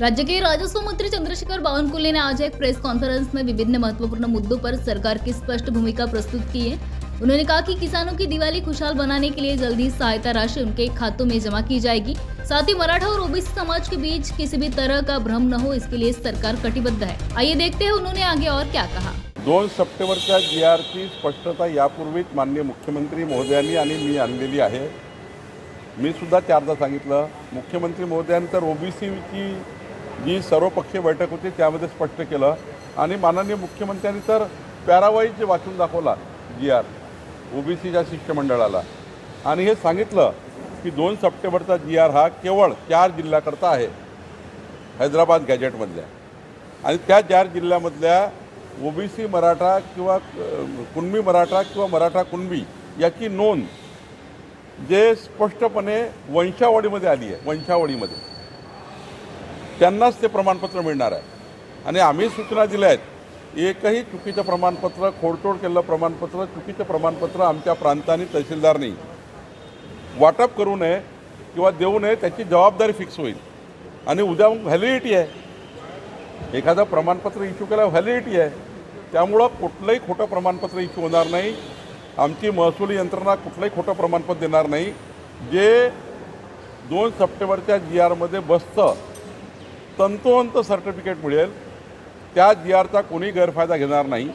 राज्य के राजस्व मंत्री चंद्रशेखर बावनकुले ने आज एक प्रेस कॉन्फ्रेंस में विभिन्न महत्त्वपूर्ण मुद्दों पर सरकार की स्पष्ट भूमिका प्रस्तुत की है। उन्होंने कहा कि किसानों की दिवाली खुशहाल बनाने के लिए जल्दी सहायता राशि उनके खातों में जमा की जाएगी। साथ ही मराठा और ओबीसी समाज के बीच किसी भी तरह का भ्रम न हो इसके लिए सरकार कटिबद्ध है। आइए देखते हैं उन्होंने आगे और क्या कहा। दोन सप्टेंबरच्या जी आरची स्पष्टता यापूर्वीच माननीय मुख्यमंत्री महोदयांनी आणि मी आणलेली आहे. मी सुद्धा चारदा सांगितलं मुख्यमंत्री महोदयांनी तर ओबीसीची जी सर्वपक्षीय बैठक होती त्यामध्ये स्पष्ट केलं. आणि माननीय मुख्यमंत्र्यांनी तर पॅरावाईज वाचून दाखवला जी आर ओबीसीच्या शिष्टमंडळाला. आणि हे सांगितलं की दोन सप्टेंबरचा जी आर हा केवळ चार जिल्ह्याकरता आहे हैदराबाद गॅजेटमधल्या आणि त्या चार जिल्ह्यामधल्या ओबीसी मराठा किंवा कुणबी मराठा किंवा मराठा कुणबी याची नोंद जे स्पष्टपणे वंशावळीमध्ये आली आहे वंशावळीमध्ये. त्यांनाच ते प्रमाणपत्र मिळणार आहे. आणि आम्ही सूचना दिल्या आहेत एकही चुकीचं प्रमाणपत्र खोडतोड केलेलं प्रमाणपत्र चुकीचं प्रमाणपत्र आमच्या प्रांताने तहसीलदारनी वाटप करू नये किंवा देऊ नये त्याची जबाबदारी फिक्स होईल. आणि उद्या व्हॅलिडिटी आहे. एखादं प्रमाणपत्र इश्यू केलं व्हॅलिडिटी आहे. त्यामुळं कुठलंही खोटं प्रमाणपत्र इश्यू होणार नाही. आमची महसुली यंत्रणा कुठलंही खोटं प्रमाणपत्र देणार नाही. जे दोन सप्टेंबरच्या जी आरमध्ये बसतं तंतोवंत सर्टिफिकेट मिळेल. त्या जी आरचा कोणी गैरफायदा घेणार नाही.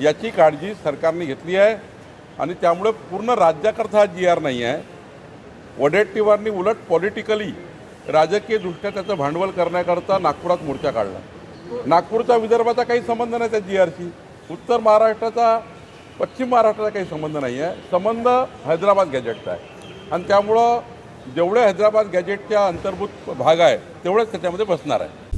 याची काळजी सरकारने घेतली आहे. आणि त्यामुळे पूर्ण राज्याकरता हा जी आर नाही आहे. वडेट्टीवारनी उलट पॉलिटिकली राजकीयदृष्ट्या त्याचं भांडवल करण्याकरता नागपुरात मोर्चा काढला. नागपूरचा विदर्भाचा काही संबंध नाही त्या जी आरशी उत्तर महाराष्ट्राचा पश्चिम महाराष्ट्राचा काही संबंध नाही आहे संबंध हैदराबाद गॅजेटचा आहे. आणि त्यामुळं जेवढे हैदराबाद गॅजेटच्या अंतर्भूत भाग आहे तेवढंच त्याच्यामध्ये बसणार आहे.